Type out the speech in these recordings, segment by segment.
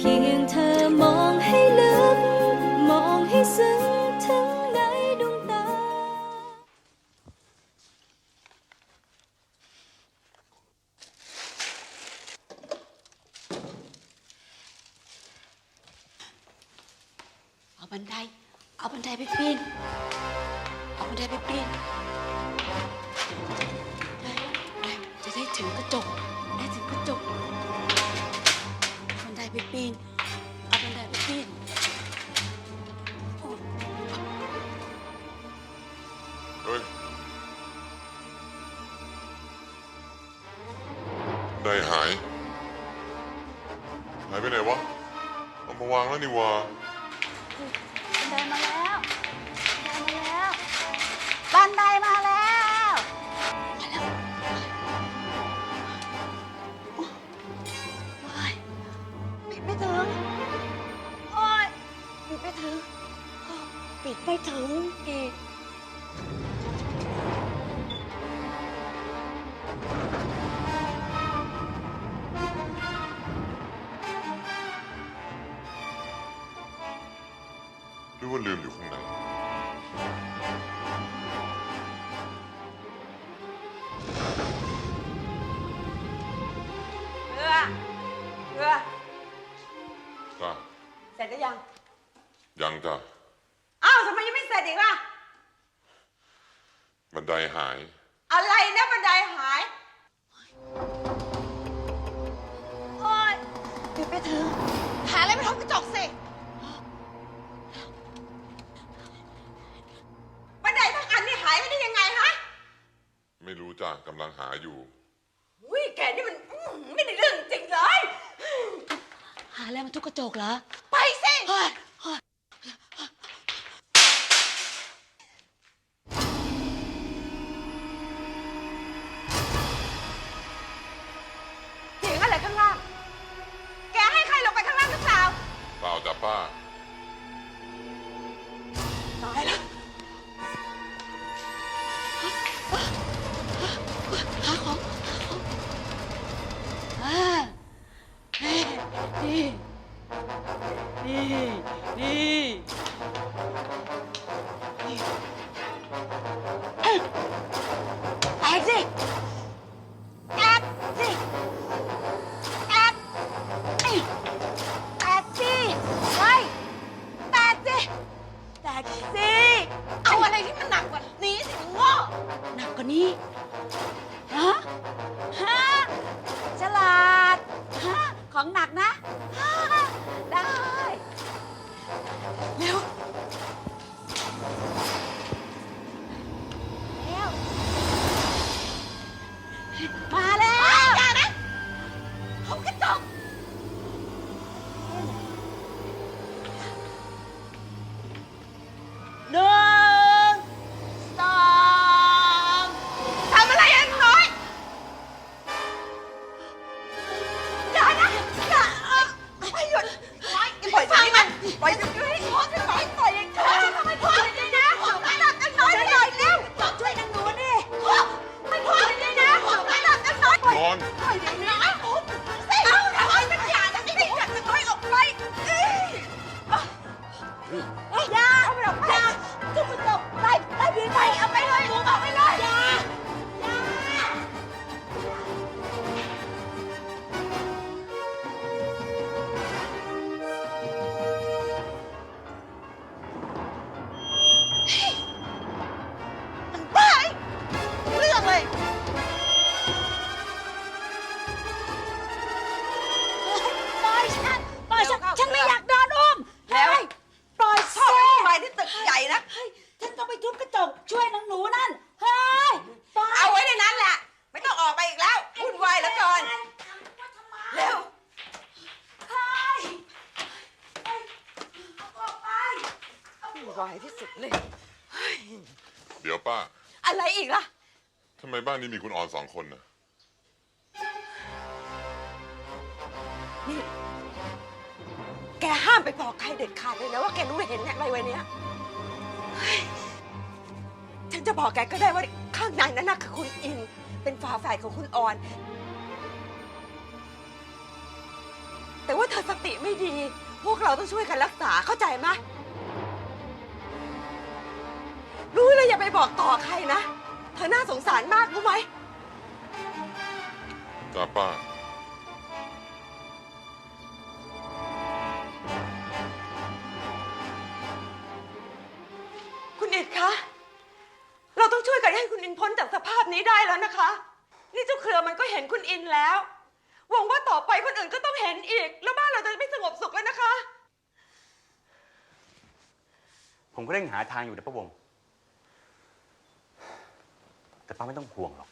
เพียงเธอมองให้ลึก มองให้ซึ้งถึงในดวงตา เอาบันได เอาบันไดไปปีน เอาบันไดไปปีนได้ได้จะได้ถึงกระจก ไดไปปีน เอาบันไดไปปีนโอ้เฮ้ยได้หาย หายไปไหนวะ เอามาวางแล้วนี่วะบันไดมาแล้วบันไดมาแล้ว ปิดไม่ถึงอีก จกเหรอ ไปสิเฮ้ยเฮ้ยเสียงอะไรข้างล่าง แกให้ใครลงไปข้างล่างหรือเปล่า เปล่าจ้ะป้า ตายแล้ว ที่สุดเลยเดี๋ยวป้าอะไรอีกล่ะ ทำไมบ้านนี้มีคุณออนสองคนนะนี่แกห้ามไปบอกใครเด็ดขาดเลยนะว่าแกรู้เห็นอะไรไว้เนี้ยเฮ้ยฉันจะบอกแกก็ได้ว่าข้างในนั้นน่ะคือคุณอิน เป็นฝาแฝดของคุณออน แต่ว่าเธอสติไม่ดีเราต้องช่วยกันรักษาเข้าใจไหม บอกต่อใครนะ เธอน่าสงสารมากรู้ไหม จ้าป้า คุณอิดคะ เราต้องช่วยกันให้คุณอินพ้นจากสภาพนี้ได้แล้วนะคะ นี่เจ้าเครือมันก็เห็นคุณอินแล้ว หวังว่าต่อไปคนอื่นก็ต้องเห็นอีก แล้วบ้านเราจะไม่สงบสุขแล้วนะคะ ผมก็เร่งหาทางอยู่นะป้าวง แต่ป้าไม่ต้องห่วงหรอก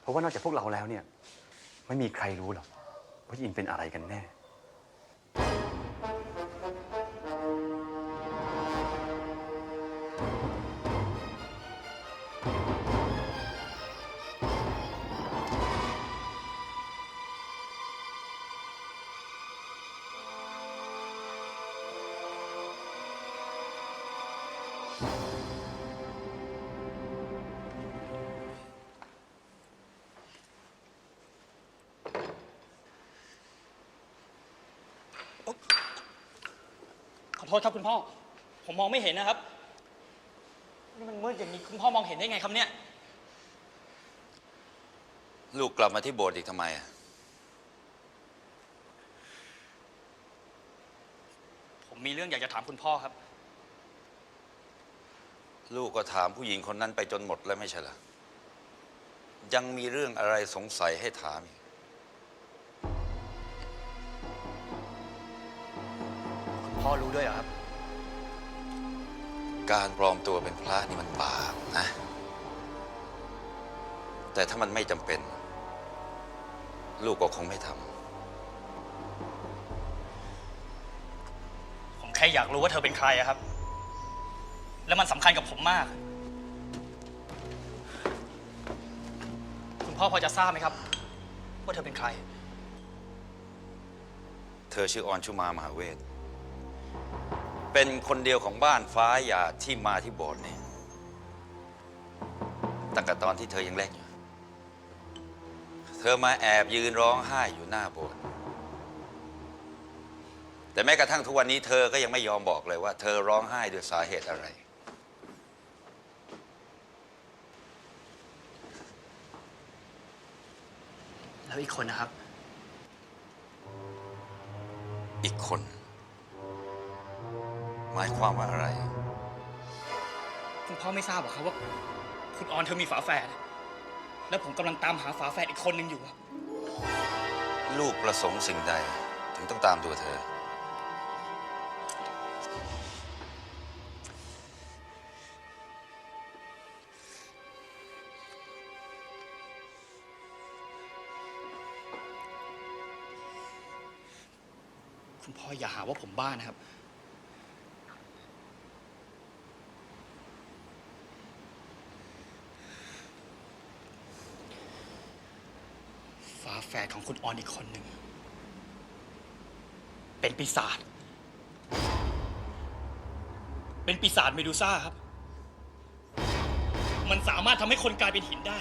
เพราะว่านอกจากพวกเราแล้วเนี่ย ไม่มีใครรู้หรอกว่าอินเป็นอะไรกันแน่ โทษครับคุณพ่อ ผมมองไม่เห็นนะครับ นี่มันมืดอย่างนี้คุณพ่อมองเห็นได้ไงครับเนี่ย ลูกกลับมาที่โบสถ์อีกทำไมอะผมมีเรื่องอยากจะถามคุณพ่อครับ ลูกก็ถามผู้หญิงคนนั้นไปจนหมดแล้วไม่ใช่เหรอยังมีเรื่องอะไรสงสัยให้ถามอีก อรู้ด้วยเหรอครับ การปลอมตัวเป็นพระนี่มันบาปนะ แต่ถ้ามันไม่จำเป็น ลูกก็คงไม่ทผมแค่อยากรู้ว่าเธอเป็นใครอะครับ แล้วมันสำคัญกับผมมาก คุณพ่อพอจะทราบไหมครับ ว่าเธอเป็นใครำเธอชื่อออนชุมามหาเวท เป็นคนเดียวของบ้านฟ้าหยาดที่มาที่โบสถ์นี่ตั้งแต่ตอนที่เธอยังเล็กอยู่เธอมาแอบยืนร้องไห้อยู่หน้าโบสถ์แต่แม้กระทั่งทุกวันนี้เธอก็ยังไม่ยอมบอกเลยว่า เธอร้องไห้ด้วยสาเหตุอะไร แล้วอีกคนนะครับ อีกคน หมายความว่าอะไร คุณพ่อไม่ทราบหรอครับว่า คุณออนเธอมีฝาแฝด แล้วผมกำลังตามหาฝาแฝดอีกคนหนึ่งอยู่ครับ ลูกประสงค์สิ่งใด ถึงต้องตามตัวเธอ คุณพ่ออย่าหาว่าผมบ้านะครับ ฝาแฝดข องคุณอนอีกคนหนึ่ง เป็นปีศาจ เป็นปีศาจเมดูซ่าครับ มันสามารถทำให้คนกลายเป็นหินได้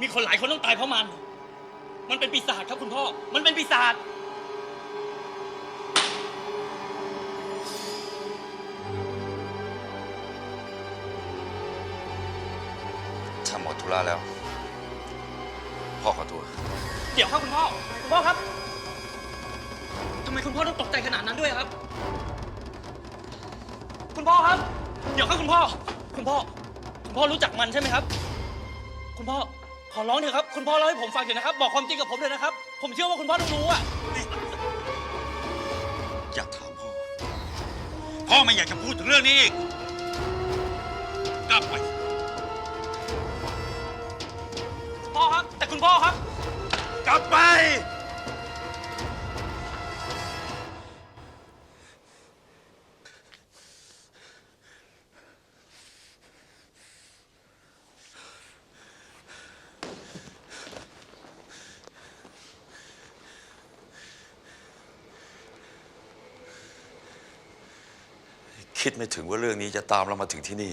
มีคนหลายคนต้องตายเพราะมัน มันเป็นปีศาจครับคุณพ่อ มันเป็นปีศาจถ้าหมดธุระแล้ว พ่อขอตัว เดี๋ยวครับคุณพ่อ คุณพ่อครับ ทำไมคุณพ่อต้องตกใจขนาดนั้นด้วยครับ คุณพ่อครับ เดี๋ยวครับคุณพ่อ คุณพ่อ คุณพ่อรู้จักมันใช่ไหมครับ คุณพ่อ ขอร้องเถอะครับ คุณพ่อเล่าให้ผมฟังเถอะนะครับ บอกความจริงกับผมเถอะนะครับ ผมเชื่อว่าคุณพ่อต้องรู้อะอยากถามพ่อ พ่อไม่อยากจะพูดถึงเรื่องนี้อีก กลับไป พ่อครับ แต่คุณพ่อครับ กลับไป คิดไม่ถึงว่าเรื่องนี้จะตามเรามาถึงที่นี่